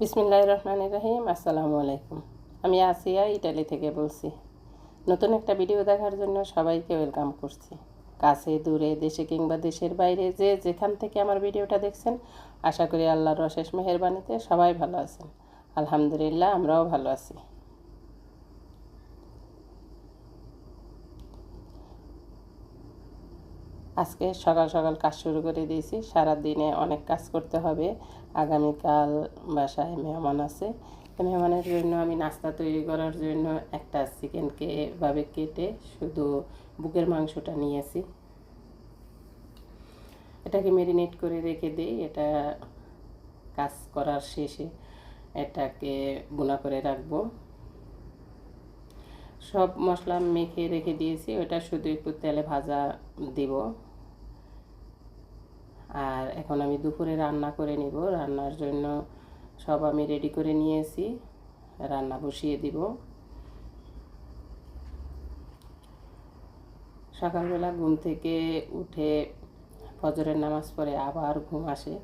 বিসমিল্লাহ রহমান রাহিম। আসসালামু আলাইকুম। আমি আসিয়া ইটালি থেকে বলছি, নতুন একটা ভিডিও দেখার জন্য সবাইকে ওয়েলকাম করছি। কাছে, দূরে, দেশে কিংবা দেশের বাইরে যে যেখান থেকে আমার ভিডিওটা দেখছেন, আশা করি আল্লাহর অশেষ মেহরবানিতে সবাই ভালো আছেন। আলহামদুলিল্লাহ, আমরাও ভালো আছি। আজকে সকাল সকাল কাজ শুরু করে দিয়েছি। সারা দিনে অনেক কাজ করতে হবে। আগামীকাল বাসায় মেহমান আছে। মেহমানের জন্য আমি নাস্তা তৈরি করার জন্য একটা চিকেনকে এভাবে কেটে শুধু বুকের মাংসটা নিয়েছি। এটাকে মেরিনেট করে রেখে দিই। এটা কাজ করার শেষে এটাকে বোনা করে রাখব। সব মশলা মেখে রেখে দিয়েছি। ওটা শুধু একটু তেলে ভাজা দিব। আর এখন আমি দুপুরে রান্না করে নিব। রান্নার জন্য সব আমি রেডি করে নিয়েছি। রান্না বসিয়ে দিব। সকালবেলা ঘুম থেকে উঠে ফজরের নামাজ পড়ে আবার ঘুম আসে।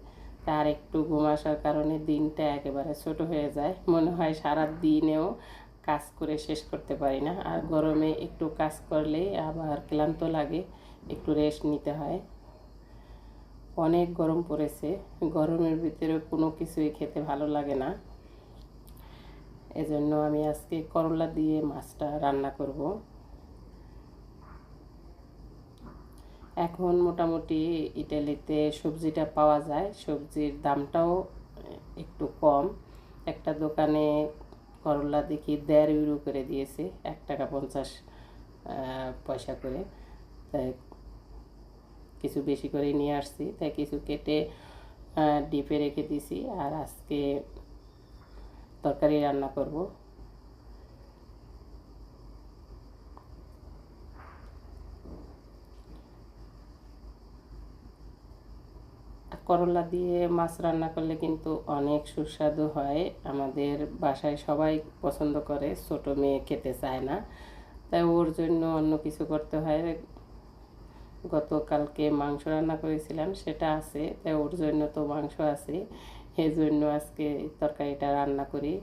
তার একটু ঘুম আসার কারণে দিনটা একেবারে ছোট হয়ে যায়। মনে হয় সারা দিনেও কাজ করে শেষ করতে পারি না। আর গরমে একটু কাজ করলে আবার ক্লান্ত লাগে, একটু রেস্ট নিতে হয়। অনেক গরম পড়েছে। গরমের ভিতরে কোনো কিছুই খেতে ভালো লাগে না। এজন্য আমি আজকে করলা দিয়ে মাছটা রান্না করব। এখন মোটামুটি ইটালিতে সবজিটা পাওয়া যায়। সবজির দামটাও একটু কম। একটা দোকানে করলা দেখি দেড় ইউরো করে দিয়েছে, এক টাকা পঞ্চাশ পয়সা করে। তাই কিছু বেশি করে নিয়ে আসছি, তাই কিছু কেটে ডিপে রেখে দিছি আর আজকে তরকারি রান্না করব। করলা দিয়ে মাছ রান্না করলে কিন্তু অনেক সুস্বাদু হয়। আমাদের বাসায় সবাই পছন্দ করে, ছোট মেয়ে খেতে চায় না। তাই ওর জন্য অন্য কিছু করতে হয়। গতকালকে মাংস রান্না করেছিলাম, সেটা আছে তাই ওর জন্য তো মাংস আছে এই জন্য আজকে তরকারিটা রান্না করি।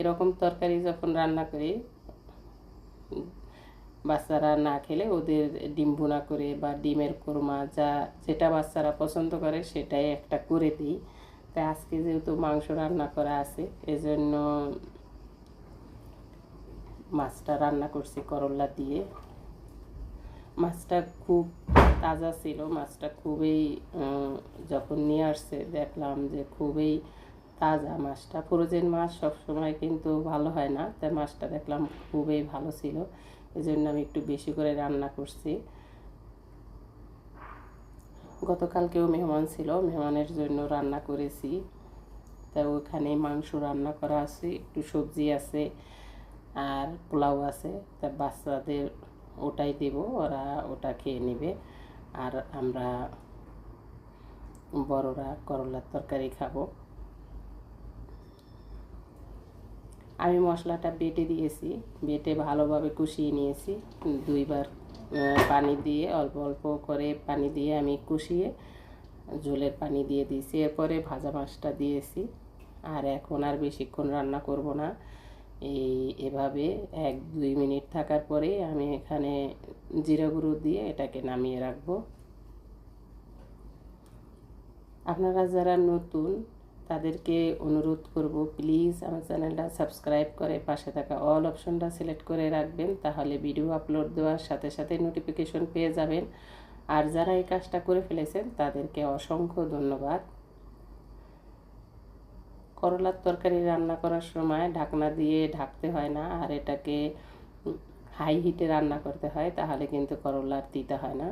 এরকম তরকারি যখন রান্না করি, বাচ্চারা না খেলে ওদের ডিম বোনা করে বা ডিমের কোরমা, যা যেটা বাচ্চারা পছন্দ করে সেটাই একটা করে দিই। তাই আজকে যেহেতু মাংস রান্না করা আছে, এজন্য মাছটা রান্না করছি করলা দিয়ে। মাছটা খুব তাজা ছিল, মাছটা খুবই যখন নিয়ে আসছে দেখলাম যে খুবই তাজা মাছটা। ফ্রোজেন মাছ সবসময় কিন্তু ভালো হয় না তাই মাছটা দেখলাম খুবই ভালো ছিল। এই জন্য আমি একটু বেশি করে রান্না করছি। গতকালকেও মেহমান ছিল, মেহমানের জন্য রান্না করেছি। তা ওখানে মাংস রান্না করা আছে, একটু সবজি আছে আর পোলাও আছে। তা বাচ্চাদের ওটাই দেব, ওরা ওটা খেয়ে নেবে। আর আমরা বড়রা করলার তরকারি খাব। আমি মশলাটা বেটে দিয়েছি, বেটে ভালোভাবে কষিয়ে নিয়েছি। দুইবার পানি দিয়ে, অল্প অল্প করে পানি দিয়ে আমি কষিয়ে ঝোলের পানি দিয়ে দিয়েছি। এরপরে ভাজা মাছটা দিয়েছি। আর এখন আর বেশিক্ষণ রান্না করব না। এই এভাবে এক, দুই মিনিট থাকার পরে আমি এখানে জিরা গুঁড়ো দিয়ে এটাকে নামিয়ে রাখব। আপনারা যারা নতুন, তাদেরকে অনুরোধ করব, প্লিজ আমার চ্যানেলটা সাবস্ক্রাইব করে পাশে থাকা অল অপশনটা সিলেক্ট করে রাখবেন, তাহলে ভিডিও আপলোড দেওয়ার সাথে সাথে নোটিফিকেশন পেয়ে যাবেন। আর যারা এই কাজটা করে ফেলেছেন, তাদেরকে অসংখ্য ধন্যবাদ। করলার তরকারি রান্না করার সময় ঢাকনা দিয়ে ঢাকতে হয় না, আর এটাকে হাই হিটে রান্না করতে হয়, তাহলে কিন্তু করলার দিতে হয় না।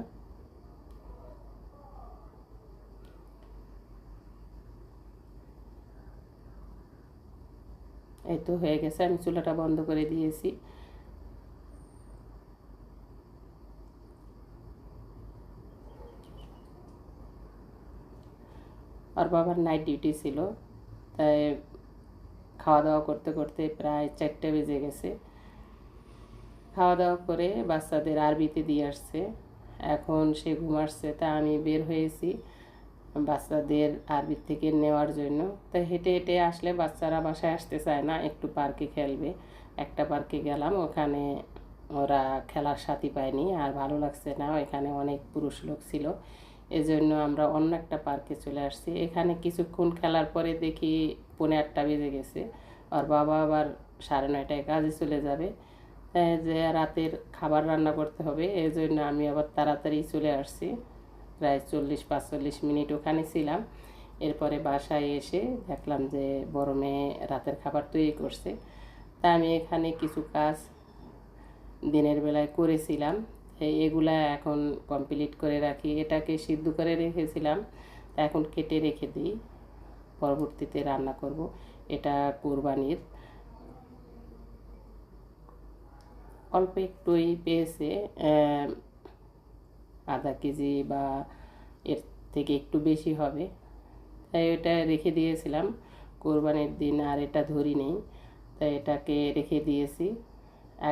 এই তো হয়ে গেছে, আমি চুলাটা বন্ধ করে দিয়েছি। আর বাবার নাইট ডিউটি ছিল। খাওয়া দাওয়া করতে করতে প্রায় চারটে বেজে গেছে। খাওয়া দাওয়া করে বাচ্চাদের আরবিতে দিয়ে আসছে। এখন সে ঘুমাচ্ছে তা আমি বের হয়েছি বাচ্চাদের আরবির থেকে নেওয়ার জন্য। তো হেঁটে হেঁটে আসলে বাচ্চারা বাসায় আসতে চায় না, একটু পার্কে খেলবে। একটা পার্কে গেলাম, ওখানে ওরা খেলার সাথী পায়নি, আর ভালো লাগছে না। এখানে অনেক পুরুষ লোক ছিল। এজন্য আমরা অন্য একটা পার্কে চলে আসছি। এখানে কিছুক্ষণ খেলার পরে দেখি পৌনে আটটা বেজে গেছে। আর বাবা আবার সাড়ে নয়টায় কাজে চলে যাবে। যে রাতের খাবার রান্না করতে হবে এই জন্য আমি আবার তাড়াতাড়ি চলে আসছি। প্রায় চল্লিশ, পাঁচচল্লিশ মিনিট ওখানে ছিলাম। এরপরে বাসায় এসে দেখলাম যে বড় মেয়ে রাতের খাবার তৈরি করছে। তা আমি এখানে কিছু কাজ দিনের বেলায় করেছিলাম। এগুলা এখন কমপ্লিট করে রাখি। এটাকে সিদ্ধ করে রেখেছিলাম এখন কেটে রেখে দিই। পরবর্তীতে রান্না করব। এটা কোরবানির। অল্প একটুই পেয়েছে আধা কেজি বা এর থেকে একটু বেশি হবে। তাই ওটা রেখে দিয়েছিলাম কোরবানির দিন, আর এটা ধরি নেই তাই এটাকে রেখে দিয়েছি।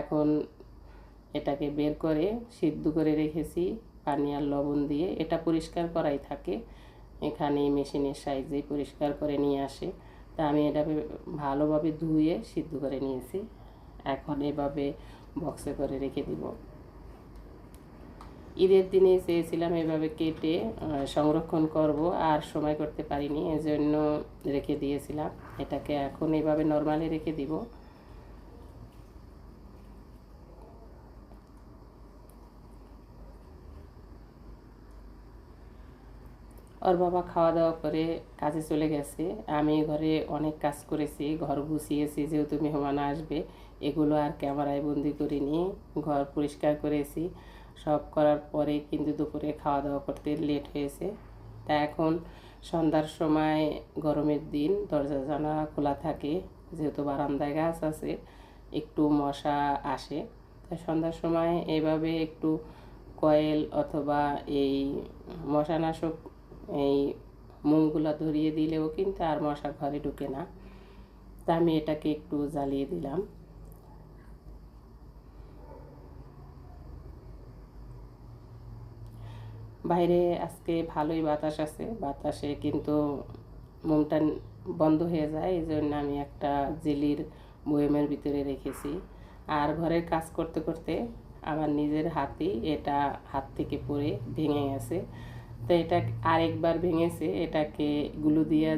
এখন এটাকে বের করে সিদ্ধ করে রেখেছি, পানি আর লবণ দিয়ে। এটা পরিষ্কার করাই থাকে। এখানে মেশিনের সাইজে পরিষ্কার করে নিয়ে আসে। তা আমি এটা ভালোভাবে ধুয়ে সিদ্ধ করে নিয়েছি। এখন এভাবে বক্সে করে রেখে দিব। ঈদের দিনে চেয়েছিলাম এভাবে কেটে সংরক্ষণ করব, আর সময় করতে পারিনি, এজন্য রেখে দিয়েছিলাম। এটাকে এখন এভাবে নর্মালি রেখে দিব। ওর বাবা খাওয়া দাওয়া করে কাজে চলে গেছে। আমি ঘরে অনেক কাজ করেছি, ঘর গুছিয়েছি, যেহেতু মেহমান আসবে, এগুলো আর ক্যামেরায় বন্দি করিনি, ঘর পরিষ্কার করেছি। সব করার পরে কিন্তু দুপুরে খাওয়া দাওয়া করতে লেট হয়েছে। তা এখন সন্ধ্যার সময় গরমের দিন, দরজা জানা খোলা থাকে, যেহেতু বারান্দায় গাছ আছে, একটু মশা আসে। তাই সন্ধ্যার সময় এভাবে একটু কয়েল অথবা এই মশানাশক এই মোমগুলো ধরিয়ে দিলেও কিন্তু আর মশা ঘরে ঢুকে না। তা আমি এটাকে একটু জ্বালিয়ে দিলাম। বাইরে আজকে ভালোই বাতাস আছে। বাতাসে কিন্তু মোমটা বন্ধ হয়ে যায়। এই জন্য আমি একটা জেলির বয়েমের ভিতরে রেখেছি। আর ঘরের কাজ করতে করতে আমার নিজের হাতেই এটা হাত থেকে পড়ে ভেঙে গেছে। তো এটা আরেকবার ভেঙেছে, এটাকে গুলো দিয়ে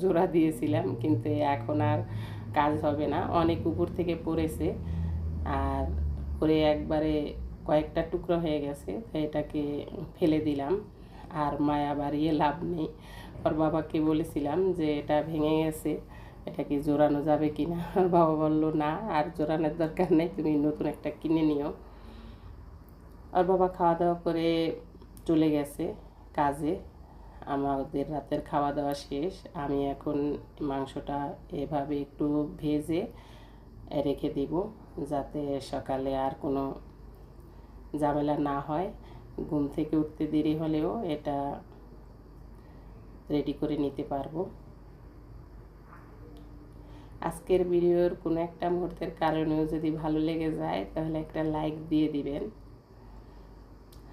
জোড়া দিয়েছিলাম, কিন্তু এখন আর কাজ হবে না। অনেক উপর থেকে পড়েছে, আর পরে একবারে কয়েকটা টুকরো হয়ে গেছে, তো এটাকে ফেলে দিলাম। আর মায়া বাড়িয়ে লাভ নেই। ওর বাবাকে বলেছিলাম যে, এটা ভেঙে গেছে, এটা কি জোরানো যাবে কি না ওর বাবা বলল, না, আর জোরানোর দরকার নেই, তুমি নতুন একটা কিনে নিও। ওর বাবা খাওয়া দাওয়া করে চলে গেছে কাজে। আমাদের রাতের খাওয়া দাওয়া শেষ। আমি এখন মাংসটা এভাবে একটু ভেজে রেখে দিব যাতে সকালে আর কোনো ঝামেলা না হয়। ঘুম থেকে উঠতে দেরি হলেও এটা রেডি করে নিতে পারব। আজকের ভিডিওর কোনো একটা মুহূর্তের কারণেও যদি ভালো লেগে যায়, তাহলে একটা লাইক দিয়ে দিবেন।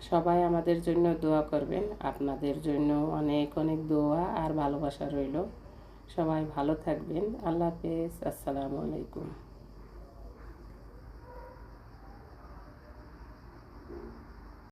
সবাই আমাদের জন্য দোয়া করবেন। আপনাদের জন্য অনেক অনেক দোয়া আর ভালোবাসা রইল। সবাই ভালো থাকবেন। আল্লাহ হাফেজ। আসসালামু আলাইকুম।